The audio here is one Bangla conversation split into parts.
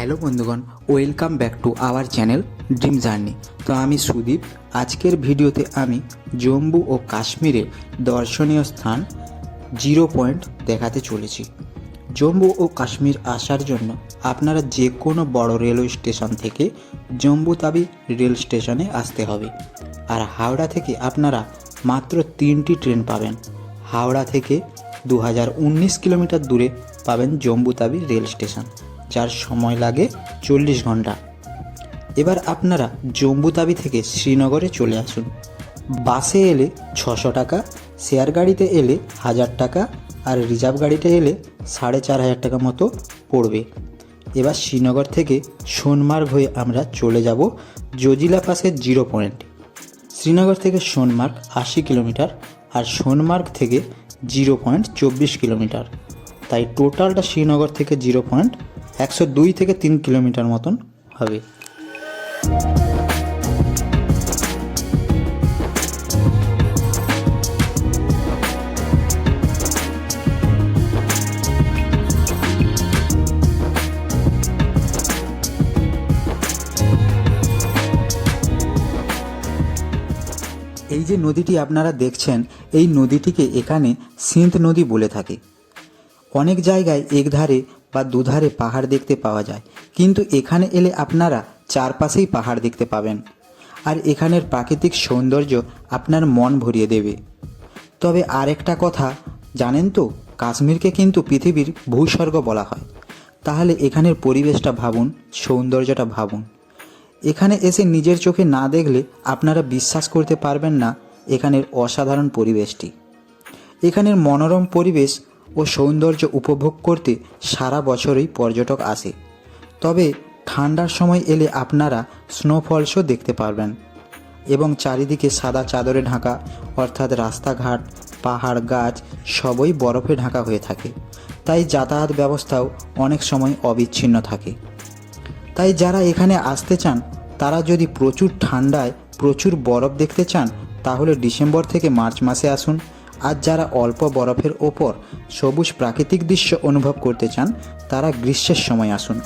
হ্যালো বন্ধুগণ, welcome back to our channel dream journey. তো আমি সুদীপ, আজকের ভিডিওতে আমি জম্মু ও কাশ্মীরের দর্শনীয় স্থান জিরো পয়েন্ট দেখাতে চলেছি। জম্মু ও কাশ্মীর আসার জন্য আপনারা যে কোনো বড় রেলওয়ে স্টেশন থেকে জম্মু তাবি রেল স্টেশনে আসতে হবে। আর হাওড়া থেকে আপনারা মাত্র তিনটি ট্রেন পাবেন। হাওড়া থেকে দু হাজার উনিশ কিলোমিটার দূরে পাবেন জম্বুতাবি রেল স্টেশন। যার সময় লাগে চল্লিশ ঘণ্টা। এবার আপনারা জম্বুতাবি থেকে শ্রীনগরে চলে আসুন। বাসে এলে ছশো টাকা, শেয়ার গাড়িতে এলে হাজার টাকা আর রিজার্ভ গাড়িতে এলে সাড়ে চার হাজার টাকা মতো পড়বে। এবার শ্রীনগর থেকে সোনমার্গ হয়ে আমরা চলে যাব জজিলা পাসের জিরো পয়েন্ট। শ্রীনগর থেকে সোনমার্গ আশি কিলোমিটার আর সোনমার্গ থেকে জিরো পয়েন্ট চব্বিশ কিলোমিটার। তাই টোটালটা শ্রীনগর থেকে জিরো পয়েন্ট একশো দুই থেকে তিন কিলোমিটার মতন হবে। এই যে নদীটি আপনারা দেখছেন, এই নদীটিকে এখানে সিন্ধ নদী বলে থাকে। অনেক জায়গায় একধারে বা দুধারে পাহাড় দেখতে পাওয়া যায়। কিন্তু এখানে এলে আপনারা চারপাশেই পাহাড় দেখতে পাবেন। আর এখানের প্রাকৃতিক সৌন্দর্য আপনার মন ভরিয়ে দেবে। তবে আরেকটা কথা, জানেন তো, কাশ্মীরকে কিন্তু পৃথিবীর ভূস্বর্গ বলা হয়। তাহলে এখানের পরিবেশটা ভাবুন, সৌন্দর্যটা ভাবুন। এখানে এসে নিজের চোখে না দেখলে আপনারা বিশ্বাস করতে পারবেন না এখানের অসাধারণ পরিবেশটি। এখানের মনোরম পরিবেশ ও সৌন্দর্য উপভোগ করতে সারা বছরই পর্যটক আসে। তবে ঠান্ডার সময় এলে আপনারা স্নোফলসও দেখতে পারবেন এবং চারিদিকে সাদা চাদরে ঢাকা, অর্থাৎ রাস্তাঘাট, পাহাড়, গাছ সবই বরফে ঢাকা হয়ে থাকে। তাই যাতায়াত ব্যবস্থাও অনেক সময় অবিচ্ছিন্ন থাকে। তাই যারা এখানে আসতে চান, তারা যদি প্রচুর ঠান্ডায় প্রচুর বরফ দেখতে চান, তাহলে ডিসেম্বর থেকে মার্চ মাসে আসুন। আর যারা অল্প বরফের ওপর সবুজ প্রাকৃতিক দৃশ্য অনুভব করতে চান, তারা গ্রীষ্মের সময় আসুন।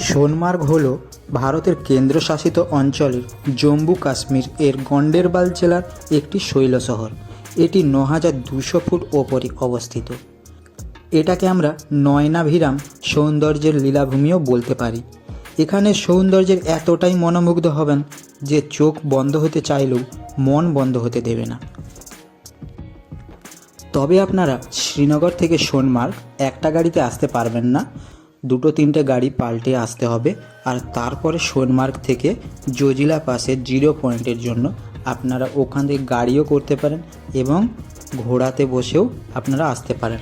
সোনমার্গ হল ভারতের কেন্দ্রশাসিত অঞ্চলের জম্মু কাশ্মীর এর গন্ডেরবাল জেলার একটি শৈল শহর এটি ন হাজার দুশো ফুট ওপরে অবস্থিত। এটাকে আমরা নয়নাভিরাম সৌন্দর্যের লীলাভূমিও বলতে পারি। এখানে সৌন্দর্যের এতটাই মনোমুগ্ধ হবেন যে চোখ বন্ধ হতে চাইলেও মন বন্ধ হতে দেবে না। তবে আপনারা শ্রীনগর থেকে সোনমার্গ একটা গাড়িতে আসতে পারবেন না। দুটো তিনটে গাড়ি পাল্টে আসতে হবে আর তারপরে সোনমার্গ থেকে জজিলা পাশে জিরো পয়েন্টের জন্য আপনারা ওখান থেকে গাড়িও করতে পারেন এবং ঘোড়াতে বসেও আপনারা আসতে পারেন।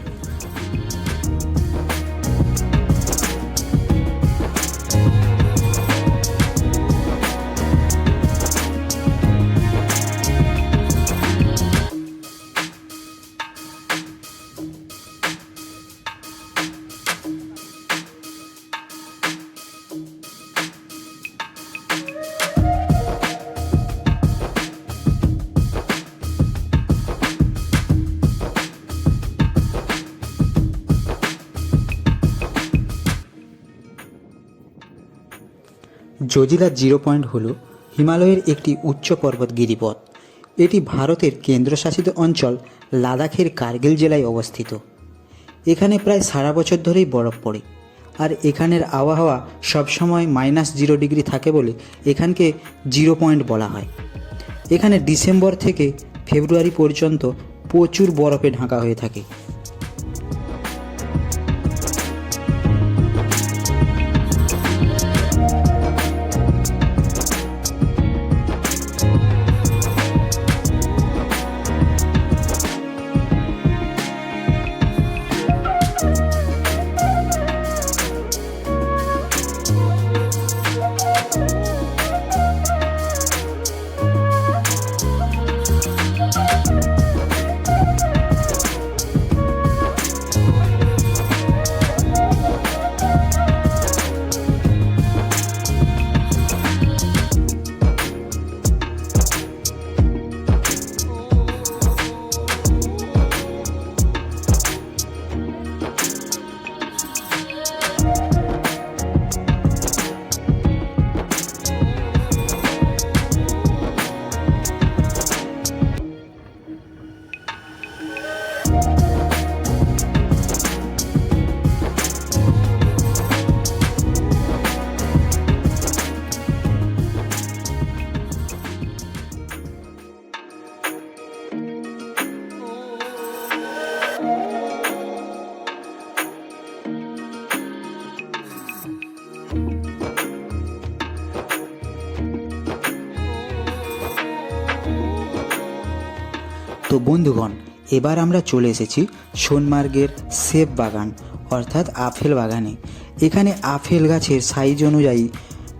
জজিলা জিরো পয়েন্ট হল হিমালয়ের একটি উচ্চ পর্বত গিরিপথ। এটি ভারতের কেন্দ্রশাসিত অঞ্চল লাদাখের কার্গিল জেলায় অবস্থিত। এখানে প্রায় সারা বছর ধরেই বরফ পড়ে। আর এখানের আবহাওয়া সবসময় মাইনাস জিরো ডিগ্রি থাকে বলে এখানকে জিরো পয়েন্ট বলা হয়। এখানে ডিসেম্বর থেকে ফেব্রুয়ারি পর্যন্ত প্রচুর বরফে ঢাকা হয়ে থাকে। তো বন্ধুগণ, এবার আমরা চলে এসেছি সোনমার্গের সেব বাগান, অর্থাৎ আপেল বাগানে। এখানে আপেল গাছের সাইজ অনুযায়ী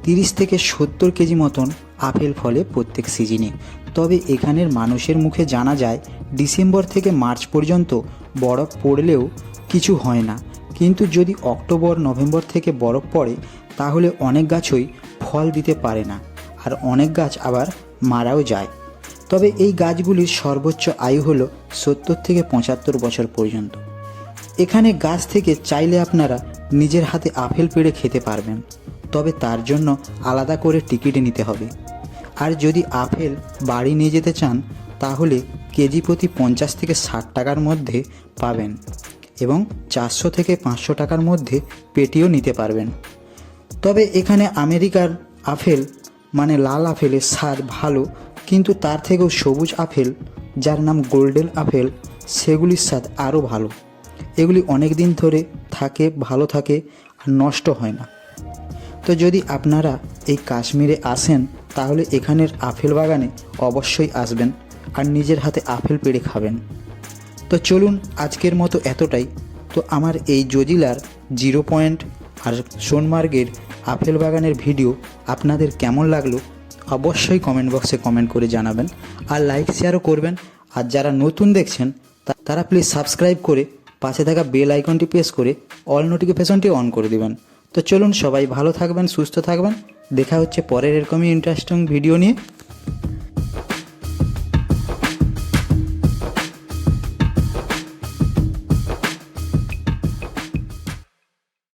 তিরিশ থেকে সত্তর কেজি মতন আপেল ফলে প্রত্যেক সিজনে তবে এখানের মানুষের মুখে জানা যায়, ডিসেম্বর থেকে মার্চ পর্যন্ত বরফ পড়লেও কিছু হয় না। কিন্তু যদি অক্টোবর, নভেম্বর থেকে বরফ পড়ে, তাহলে অনেক গাছই ফল দিতে পারে না। আর অনেক গাছ আবার মারাও যায়। তবে এই গাছগুলির সর্বোচ্চ আয়ু হলো সত্তর থেকে পঁচাত্তর বছর পর্যন্ত। এখানে গাছ থেকে চাইলে আপনারা নিজের হাতে আপেল পেড়ে খেতে পারবেন, তবে তার জন্য আলাদা করে টিকিট নিতে হবে। আর যদি আপেল বাড়ি নিয়ে যেতে চান, তাহলে কেজি প্রতি পঞ্চাশ থেকে ষাট টাকার মধ্যে পাবেন এবং চারশো থেকে পাঁচশো টাকার মধ্যে পেটিও নিতে পারবেন। তবে এখানে আমেরিকার আপেল মানে লাল আপেলের স্বাদ ভালো কিন্তু তার থেকেও সবুজ আপেল, যার নাম গোল্ডেন আপেল, সেগুলির স্বাদ আরও ভালো। এগুলি অনেক দিন ধরে থাকে, ভালো থাকে আর নষ্ট হয় না। তো যদি আপনারা এই কাশ্মীরে আসেন, তাহলে এখানের আপেল বাগানে অবশ্যই আসবেন আর নিজের হাতে আপেল পেড়ে খাবেন। তো চলুন আজকের মতো এতটাই। তো আমার এই জজিলার জিরো পয়েন্ট আর সোনমার্গের আপেল বাগানের ভিডিও আপনাদের কেমন লাগল অবশ্যই কমেন্ট বক্সে কমেন্ট করে জানাবেন। আর লাইক শেয়ারও করবেন। আর যারা নতুন দেখছেন তারা প্লিজ সাবস্ক্রাইব করে পাশে থাকা বেল আইকনটি প্রেস করে অল নোটিফিকেশনটি অন করে দিবেন। তো চলুন সবাই ভালো থাকবেন, সুস্থ থাকবেন। দেখা হচ্ছে পরের এরকমই ইন্টারেস্টিং ভিডিও নিয়ে।